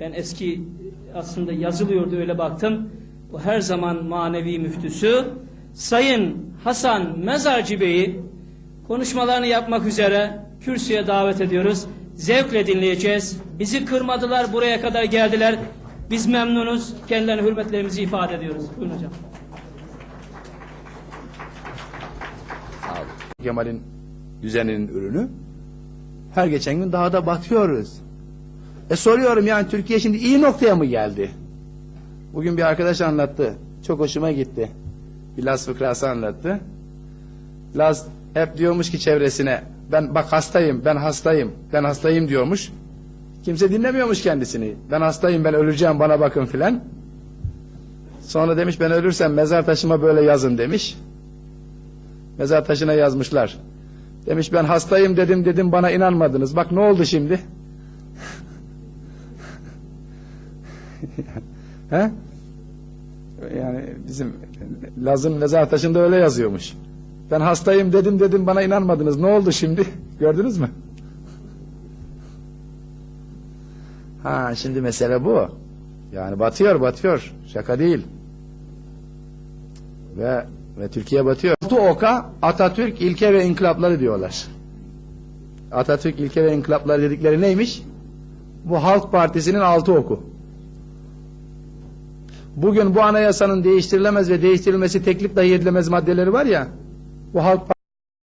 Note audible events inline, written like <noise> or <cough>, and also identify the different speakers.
Speaker 1: Ben eski aslında yazılıyordu öyle baktım. Bu her zaman manevi müftüsü Sayın Hasan Mezarcı Bey'i konuşmalarını yapmak üzere kürsüye davet ediyoruz. Zevkle dinleyeceğiz. Bizi kırmadılar, buraya kadar geldiler. Biz memnunuz. Kendilerine hürmetlerimizi ifade ediyoruz. Buyurun hocam.
Speaker 2: Kemal'in düzeninin ürünü. Her geçen gün daha da batıyoruz. E soruyorum yani Türkiye şimdi iyi noktaya mı geldi? Bugün bir arkadaş anlattı. Çok hoşuma gitti. Bir Laz fıkrası anlattı. Laz hep diyormuş ki çevresine ben bak hastayım, ben hastayım, ben hastayım diyormuş. Kimse dinlemiyormuş kendisini. Ben hastayım, ben öleceğim, bana bakın filan. Sonra demiş ben ölürsem mezar taşıma böyle yazın demiş. Mezar taşına yazmışlar. Demiş ben hastayım dedim dedim bana inanmadınız. Bak ne oldu şimdi? <laughs> He? Yani bizim Laz'ın mezar taşında öyle yazıyormuş. Ben hastayım dedim dedim bana inanmadınız. Ne oldu şimdi? <laughs> Gördünüz mü? Ha şimdi mesele bu. Yani batıyor batıyor. Şaka değil. Ve ve Türkiye batıyor. Altı oka Atatürk ilke ve inkılapları diyorlar. Atatürk ilke ve inkılapları dedikleri neymiş? Bu Halk Partisi'nin altı oku. Bugün bu anayasanın değiştirilemez ve değiştirilmesi teklif dahi edilemez maddeleri var ya, bu Halk